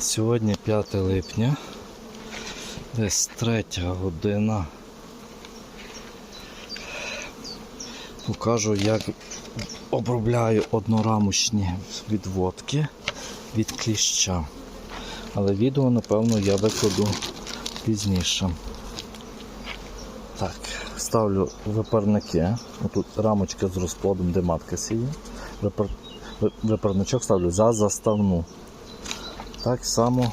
Сьогодні 5 липня, десь третя година. Покажу, як обробляю однорамочні відводки від кліща. Але відео, напевно, я викладу пізніше. Так, ставлю випарники. Отут рамочка з розплодом, де матка сіє. Випар... Випарничок ставлю за заставну. Так само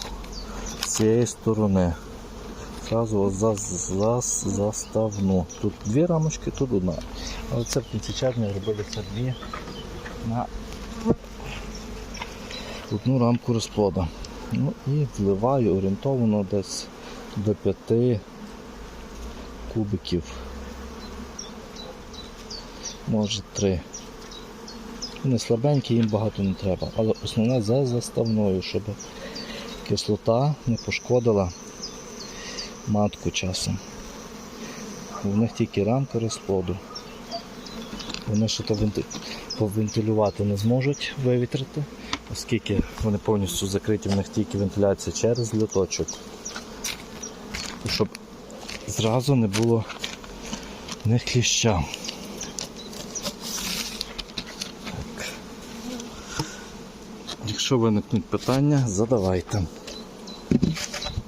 з цієї сторони. Зразу за, за, заставну. Тут дві рамочки, тут одна. Але це в кінці червня робилися дві на одну рамку розплода. Ну і вливаю орієнтовано десь до 5 кубиків. Може 3. Вони слабенькі, їм багато не треба. Але основне за заставною, щоб кислота не пошкодила матку часом. В них тільки рамка розплоду. Вони ще то повентилювати не зможуть вивітрити, оскільки вони повністю закриті, в них тільки вентиляція через льоточок. Щоб зразу не було в них кліща. Якщо виникнуть питання, задавайте.